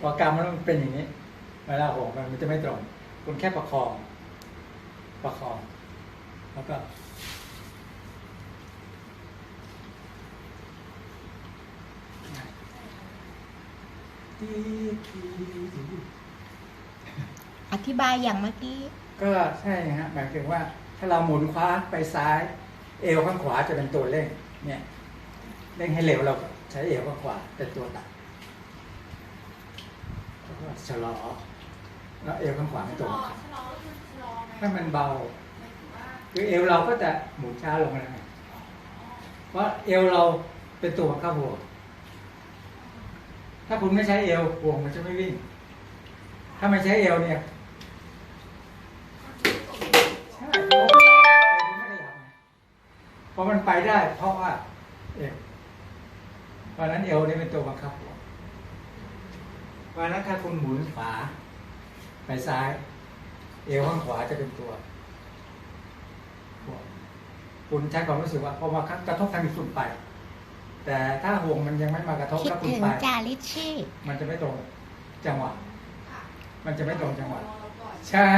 พอกรรมมันเป็นอย่างนี้ เวลาห่วงมันมันจะไม่ตรง คุณแค่ประคอง ประคอง แล้วก็อธิบายอย่างเมื่อกี้ ก็ใช่ฮะหมายถึงว่า ถ้าเราหมุนคว้าไปซ้าย เอวข้างขวาจะเป็นตัวเร่ง เนี่ยเร่งให้เร็วเราก็ใช้เอวข้างขวาเป็นตัวตัดแล้วก็ ชะลอแล้วเอวข้างขวาไม่ชะตลรงอชะลอก็คือชะลอไหมให้มันเบาหมายถึงว่าคือเอวเราก็จะหมุนช้าลงแล้วไงเพราะเอวเราเป็นตัวบังคับห่วงถ้าคุณไม่ใช้เอวห่วงมันจะไม่วิ่ง ถ้าไม่ใช้เอวเนี่ยใช่เพราะว่าเอวมันไม่ขยับไงเพราะมันไปได้ เพราะว่าเอวเพราะฉะนั้นเอวนี่เป็นตัวบังคับห่วง เพราะฉะนั้นถ้าคุณหมุนขวา ไปซ้าย เอวข้างขวาจะเป็นตัวคุณใช้ความรู้สึกว่าพอมากระทบทางคุณไป แต่ถ้าห่วงมันยังไม่มากระทบคิดถ้าคุณถึงไปจาริชชี่มันจะไม่ตรงจังหวะค่ะมันจะไม่ตรงจังหวะชเราก่อนใช่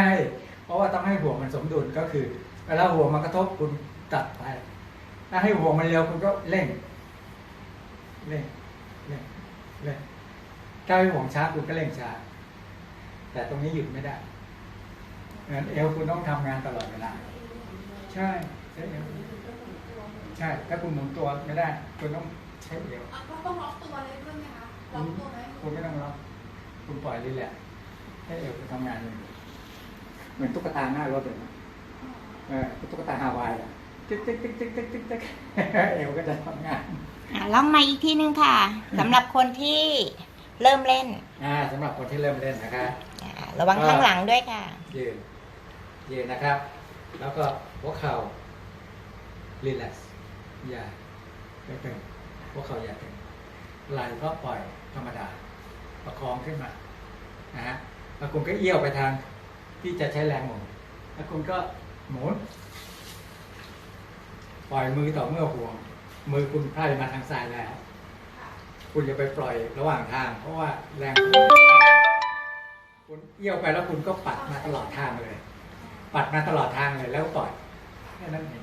เพราะว่าต้องให้ห่วงมันสมดุลก็คือเวลาห่วงมันกระทบคุณตัดไป ถ้าให้ห่วงมันเร็วคุณก็เร่ง เร่ง เร่ง เร่ง ถ้าให้ห่วงช้าคุณก็เร่งช้า แต่ตรงนี้หยุดไม่ได้งั้นเอวคุณต้องทำงานตลอดเวลา ใช่ใช่เอวใช่ ถ้าคุณหมุนตัวไม่ได้ คุณต้องใช้เอวอะก็ต้องล็อกตัวเลยด้วยไหมคะล็อกตัวไหมคุณไม่ต้องล็อกคุณปล่อยเลยแหละให้เอวคุณทำงานเลยเหมือนตุ๊กตาหน้ารถเลยนะเออตุ๊กตาฮาวายอะติ๊กติ๊กติ๊กติ๊กติ๊กติ๊กติ๊กเอวก็จะทำงานอะลองมาอีกทีนึงค่ะสำหรับคนที่ เริ่มเล่นอ่าสำหรับคนที่เริ่มเล่นนะคะอะระวังข้างหลังด้วยค่ะ ยืนยืนนะครับ แล้วก็หัวเข่ารีแลกซ์อย่าไม่ตึงหัวเข่าอย่าตึงไหล่ก็ปล่อยธรรมดา ประคองขึ้นมานะฮะแล้วคุณก็เอี้ยวไปทางที่จะใช้แรงหมุนแล้วคุณก็หมุนปล่อยมือต่อเมื่อห่วง มือคุณพายมาทางซ้ายแล้ว คุณอย่าไปปล่อยระหว่างทาง เพราะว่าแรงคุณเอี้ยวไปแล้วคุณก็ปัดมาตลอดทางเลย ปัดมาตลอดทางเลยแล้วปล่อยแค่นั้นเอง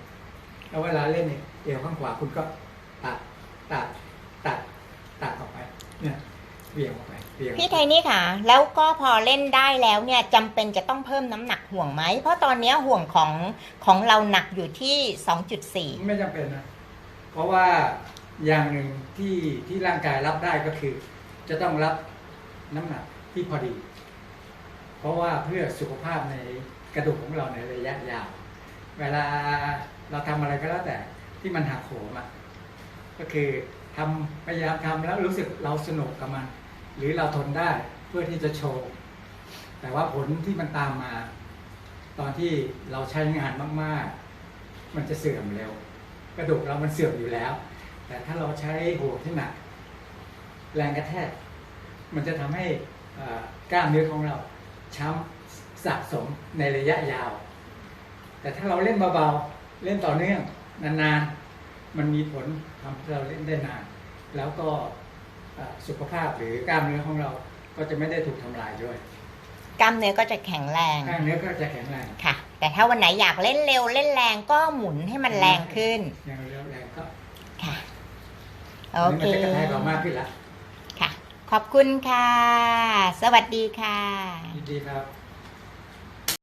แล้วเวลาเล่นเนี่ยเอวข้างขวาคุณก็ตัดตัดตัดตัดออกไปเนี่ยเบี่ยงออกไปเบี่ยงออกพี่ไปไทนี่ค่ะ แล้วก็พอเล่นได้แล้วเนี่ยจำเป็นจะต้องเพิ่มน้ำหนักห่วงไหม เพราะตอนเนี้ยห่วงของของเราหนักอยู่ที่2.4ไม่จำเป็นนะ เพราะว่า อย่างหนึ่งที่ที่ร่างกายรับได้ก็คือ จะต้องรับน้ำหนักที่พอดี เพราะว่าเพื่อสุขภาพในกระดูกของเราในระยะยาว เวลาเราทำอะไรก็แล้วแต่ที่มันหักโหมอะก็คือทำพยายามทำแล้วรู้สึกเราสนุกกับมัน หรือเราทนได้เพื่อที่จะโชว์แต่ว่าผลที่มันตามมา ตอนที่เราใช้งานมาก ๆ มันจะเสื่อมเร็ว กระดูกเรามันเสื่อมอยู่แล้ว แต่ถ้าเราใช้ห่วงที่หนัก แรงกระแทก มันจะทำให้เอ่อกล้ามเนื้อของเราช้ำสะสมในระยะยาว แต่ถ้าเราเล่นเบาๆ เล่นต่อเนื่องนานๆ มันมีผลทำให้เราเล่นได้นาน แล้วก็เอ่อสุขภาพหรือกล้ามเนื้อของเราก็จะไม่ได้ถูกทำลายด้วย กล้ามเนื้อก็จะแข็งแรง กล้ามเนื้อก็จะแข็งแรง ค่ะ แต่ถ้าวันไหนอยากเล่นเร็วเล่นแรงก็หมุนให้มันแรงขึ้นอย่างเร็วแรงก็ค่ะอั โอนนี้เค มันจะกระแทกเรามากขึ้นละค่ะ ขอบคุณค่ะ สวัสดีค่ะ ยินดีครับ